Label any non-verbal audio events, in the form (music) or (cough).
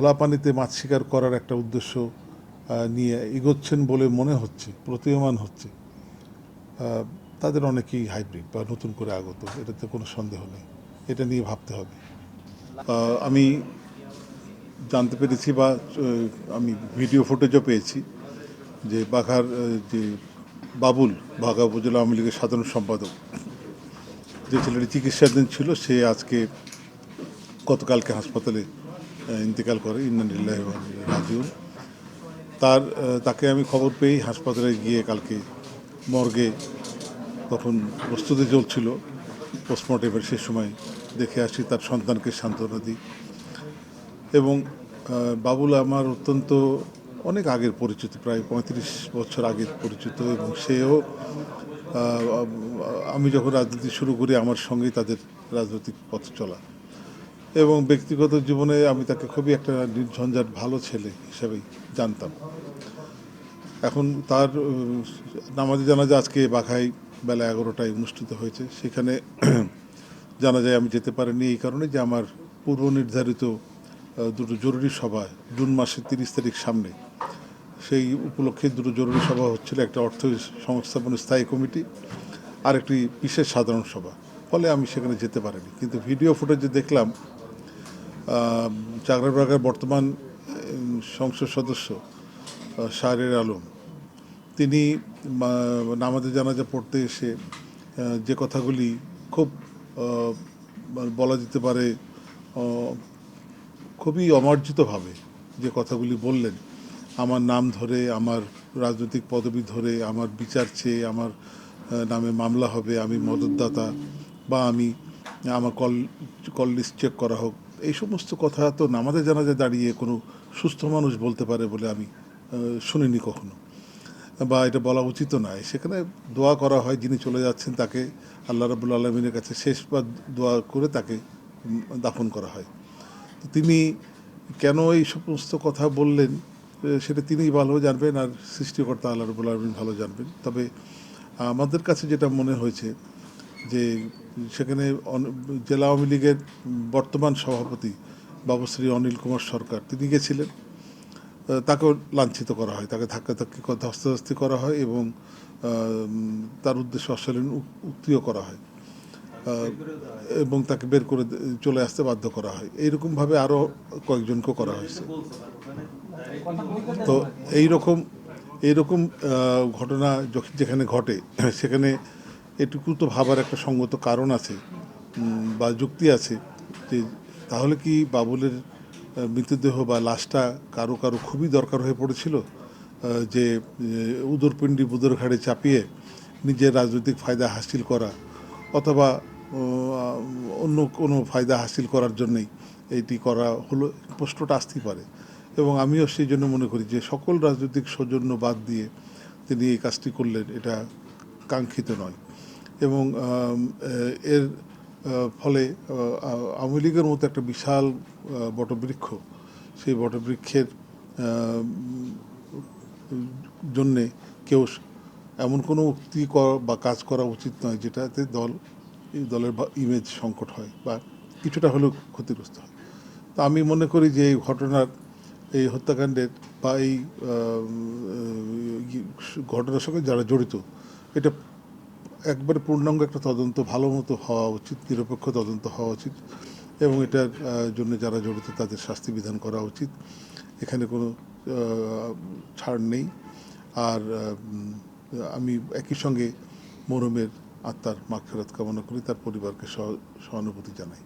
খোলা পানিতে মাছ শিকার করার একটা উদ্দেশ্য নিয়ে এগোচ্ছেন বলে মনে হচ্ছে, প্রতীয়মান হচ্ছে। তাদের অনেকেই হাইব্রিড বা নতুন করে আগত, এটাতে কোনো সন্দেহ নেই। এটা নিয়ে ভাবতে হবে। আমি জানতে পেরেছি বা আমি ভিডিও ফুটেজও পেয়েছি যে বাঘার যে বাবুল, বাঘা উপজেলা আওয়ামী লীগের সাধারণ সম্পাদক, যে ছেলেটি চিকিৎসাধীন ছিল, সে আজকে গতকালকে হাসপাতালে ইন্তেকাল করে ইন্নানিল্লাহ রাজিউল তার তাকে আমি খবর পেয়েই হাসপাতালে গিয়ে কালকে মর্গে তখন প্রস্তুতি চলছিল। পোস্টমর্টেমের সে সময় দেখে আসি তার সন্তানকে সান্ত্বনা দিই। এবং বাবুল আমার অত্যন্ত অনেক আগের পরিচিত, প্রায় পঁয়ত্রিশ বছর আগের পরিচিত এবং সেও আমি যখন রাজনীতি শুরু করি, আমার সঙ্গেই তাদের রাজনৈতিক পথ চলা। এবং ব্যক্তিগত জীবনে আমি তাকে খুবই একটা নির্ঝঞ্ঝাট ভালো ছেলে হিসাবেই জানতাম। এখন তার নামাজে জানাজা আজকে বাঘাই বেলা এগারোটায় অনুষ্ঠিত হয়েছে। সেখানে (clears throat) জানা যায় আমি যেতে পারিনি এই কারণে যে আমার পূর্ব নির্ধারিত দুটো জরুরি সভা জুন মাসের তিরিশ তারিখ সামনে। সেই উপলক্ষে দুটো জরুরি সভা হচ্ছিল, একটা অর্থ সংস্থাপন স্থায়ী কমিটি আর একটি বিশেষ সাধারণ সভা। ফলে আমি সেখানে যেতে পারিনি। কিন্তু ভিডিও ফুটেজে দেখলাম চাকরাবাগার বর্তমান সংসদ সদস্য শাহরের আলম। তিনি নামাজে জানাজা পড়তে এসে যে কথাগুলি খুব বলা যেতে পারে খুবই অমার্জিতভাবে যে কথাগুলি বললেন। আমার নাম ধরে, আমার রাজনৈতিক পদবি ধরে, আমার বিচার চেয়ে আমার নামে মামলা হবে, আমি মদতদাতা, বা আমি আমার কল কল লিস্ট চেক করা হোক এই সমস্ত কথা তো নামাজে জানাজে দাঁড়িয়ে কোনো সুস্থ মানুষ বলতে পারে বলে আমি শুনিনি কখনো। বা এটা বলা উচিত নয়। সেখানে দোয়া করা হয় যিনি চলে যাচ্ছেন তাকে আল্লাহ রাবুল আলমিনের কাছে শেষবার দোয়া করে তাকে দাফন করা হয়। তো তিনি কেন এই সমস্ত কথা বললেন সেটা তিনিই ভালো জানবেন আর সৃষ্টিকর্তা আল্লাহ রবুল আলমিন ভালো জানবেন। তবে আমাদের কাছে যেটা মনে হয়েছে যে সেখানে জেলা আওয়ামী লীগের বর্তমান সভাপতি বাবুশ্রী অনিল কুমার সরকার, তিনি গেছিলেন। তাকেও লাঞ্ছিত করা হয়, তাকে ধাক্কাধাক্কি ধস্তাধস্তি করা হয় এবং তার উদ্দেশ্যে অশালীন উক- উক্তিও করা হয়। এবং তাকে বের করে চলে আসতে বাধ্য করা হয়। এইরকমভাবে আরও কয়েকজনকেও করা হয়েছে। তো এই রকম এইরকম ঘটনা যেখানে ঘটে, সেখানে এটুকু তো ভাবার একটা সঙ্গত কারণ আছে বা যুক্তি আছে যে তাহলে কি বাবুলের মৃতদেহ বা লাশটা কারও কারও খুবই দরকার হয়ে পড়েছিল? যে উদরপিণ্ডি বুদর ঘাড়ে চাপিয়ে নিজের রাজনৈতিক ফায়দা হাসিল করা, অথবা অন্য কোনো ফায়দা হাসিল করার জন্যই এইটি করা হলো, প্রশ্নটা আসতেই পারে। এবং আমিও সেই জন্য মনে করি যে সকল রাজনৈতিক সৌজন্য বাদ দিয়ে তিনি এই কাজটি করলেন, এটা কাঙ্ক্ষিত নয়। এবং এর ফলে আওয়ামী লীগের মতো একটা বিশাল বটবৃক্ষ সেই বটবৃক্ষের জন্যে কেউ এমন কোনো উক্তি করা বা কাজ করা উচিত নয় যেটাতে দল, দলের ইমেজ সংকট হয় বা কিছুটা হলেও ক্ষতিগ্রস্ত হয়। তো আমি মনে করি যে এই ঘটনার, এই হত্যাকাণ্ডের বা এই ঘটনার সঙ্গে যারা জড়িত, এটা একবারে পূর্ণাঙ্গ একটা তদন্ত, ভালো মতো হওয়া উচিত, নিরপেক্ষ তদন্ত হওয়া উচিত এবং এটার জন্য যারা জড়িত তাদের শাস্তি বিধান করা উচিত। এখানে কোনো ছাড় নেই। আর আমি একই সঙ্গে মরমের আত্মার মাগফিরাত কামনা করি, তার পরিবারকে সহ- সহানুভূতি জানাই।